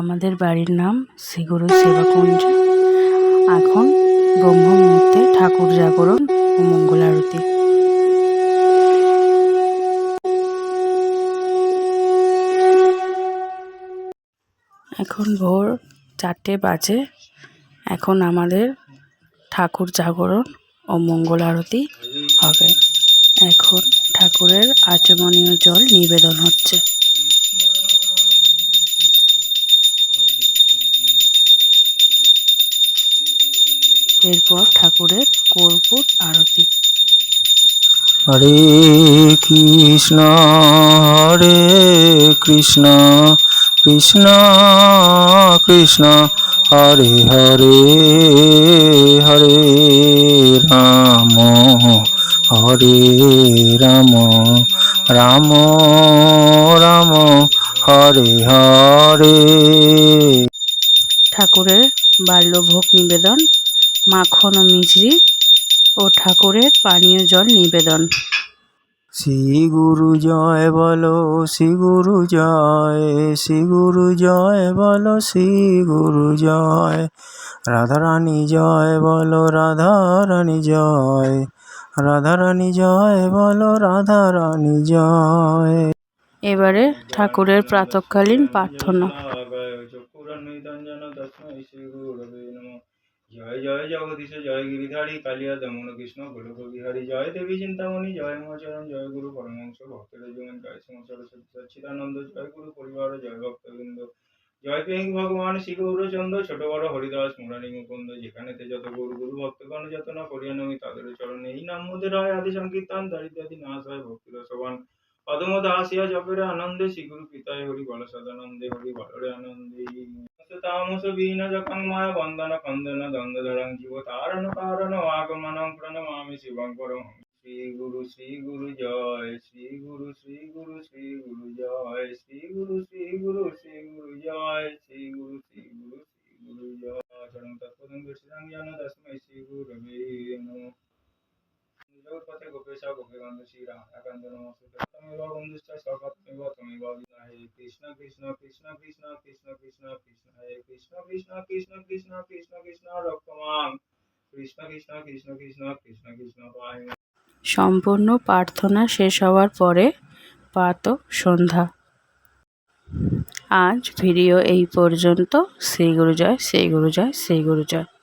আমাদের বাড়ির নাম শ্রীগুরু সেবাকুঞ্জ এখন ব্রহ্ম মুহূর্তে ঠাকুর জাগরণ ও মঙ্গল আরতি। এখন ভোর চারটে বাজে। এখন আমাদের ঠাকুর জাগরণ ও মঙ্গল আরতি হবে। এখন ঠাকুরের আচমনীয় জল নিবেদন হচ্ছে। এরপর ঠাকুরের কর্পূর আরতি। হরে কৃষ্ণ হরে কৃষ্ণ কৃষ্ণ কৃষ্ণ হরে হরে হরে রাম হরে রাম রাম রাম হরে হরে। ঠাকুরের বাল্যভোগ নিবেদন। মাখন ও মিছরি ও ঠাকুরের পানীয় জল নিবেদন শ্রী গুরু জয় বলো শ্রী গুরু জয় শ্রী গুরু জয় বলো শ্রী গুরু জয় রাধা রানী জয় বলো রাধা রানী জয় রাধা রানী জয় বলো রাধা রানী জয় এবারে ঠাকুরের প্রাতকালীন প্রার্থনা শ্রী জয় জয় জগদীশ, জয় গিরিধারী, কালিয়া দমন কৃষ্ণ গোলক জয় দেবী চিন্তামণি, জয় মহাচরণ, জয় গুরু পরমহংস, ভক্তের জীবন জয় শ্রী সরস্বতী জয় গুরু পরিবার, জয় ভক্তবৃন্দ, জয় পেঙ্গি ভগবান, শ্রী গৌরচন্দ্র, ছোট বড় হরিদাস, মুরারি মুকুন্দ যেখানেতে যত গৌর, গুরু ভক্তগণ যত না করিয়া নমি, তাদের চরণে এই নাম মোদের হয় আদি সংকীর্তন দারিদ্রাদি নাশ হয়, ভক্তির সবান পদমদ আসিয়া জপের আনন্দে শ্রীগুরু পিতায় হরি বল সদানন্দে, হরি বলরে আনন্দে। শ্রী শ্রী জয় শ্রী গুরু শ্রী গুরু শ্রী গুরু জয় শ্রী গুরু শ্রী গুরু শ্রী গুরু জয় শ্রী গুরু শ্রী গুরু শ্রী গুরু জয় চরণ তৎপদং দর্শিতাং জ্ঞান শ্রী জগৎপথে গোপেশা গোপীগন্ধ শ্রীরাম একান্ত নমস্তে সম্পূর্ণ প্রার্থনা শেষ হওয়ার পরে প্রাত সন্ধ্যা। আজ ভিডিও এই পর্যন্ত। শ্রী গুরু জয় শ্রী গুরু জয় শ্রী গুরু জয়